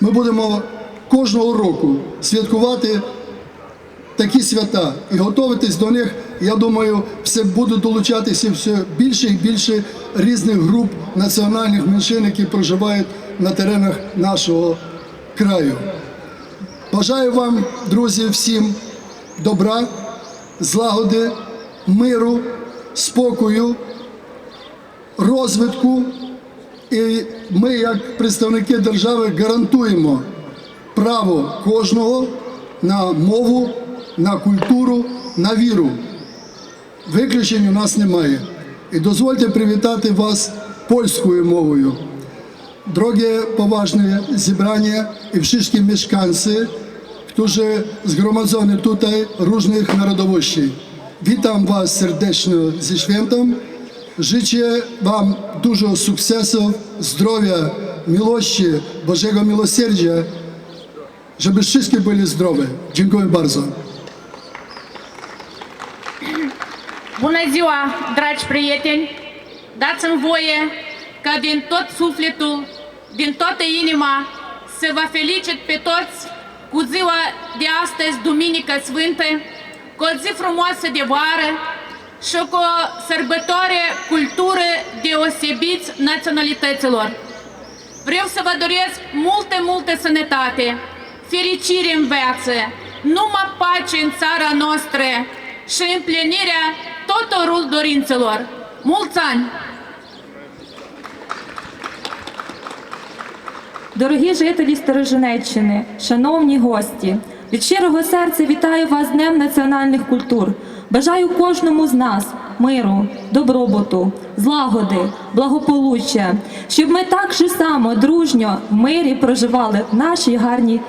ми будемо кожного року святкувати такі свята і готуватись до них. Я думаю, все будуть долучатися все більше і більше різних груп національних меншин, які проживають на теренах нашого краю. Бажаю вам, друзі, всім добра, злагоди, миру, спокою, розвитку. І ми, як представники держави, гарантуємо право кожного на мову, на культуру, на віру. Виключень у нас немає. І дозвольте привітати вас польською мовою. Drogie, poważne zebranie i wszystkie mieszkańcy, którzy zgromadzeni tutaj różnych narodowości. Witam Was serdecznie ze świętem. Życzę Wam dużo sukcesów, zdrowia, miłości, Bożego miłosierdzia, żeby wszystkie byli zdrowe. Dziękuję bardzo. Bună ziua, dragi prieteni! Dați-mi voie ca din tot sufletul, din toată inima, să vă felicit pe toți cu ziua de astăzi, Duminică Sfântă, cu o zi frumoasă de vară o sărbătoare cultură deosebiți naționalităților. Vreau să vă doresc multă, multă sănătate, fericire în viață, numai pace în țara noastră! Дорогі жителі Сторожинеччини, шановні гості, від щирого серця вітаю вас з Днем національних культур. Бажаю кожному з нас миру, добробуту, злагоди, благополуччя, щоб ми так же само дружньо в мирі проживали в нашій гарній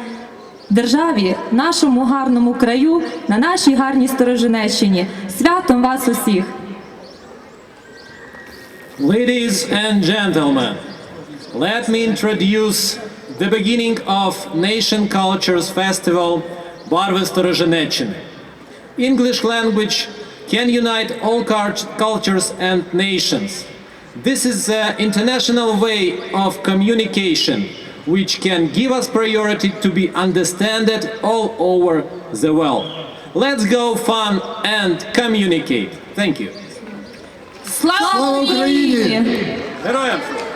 державі, нашому гарному краю, на нашій гарній Сторожинеччині. Святом вас усіх! Ladies and gentlemen, let me introduce the beginning of Nation Cultures Festival Barve Sтороженеччини. English language can unite all cult- cultures and nations. This is an international way of communication which can give us priority to be understood all over the world. Let's go fun and communicate. Thank you. Слава Слава Україні! Україні! Героям! слава!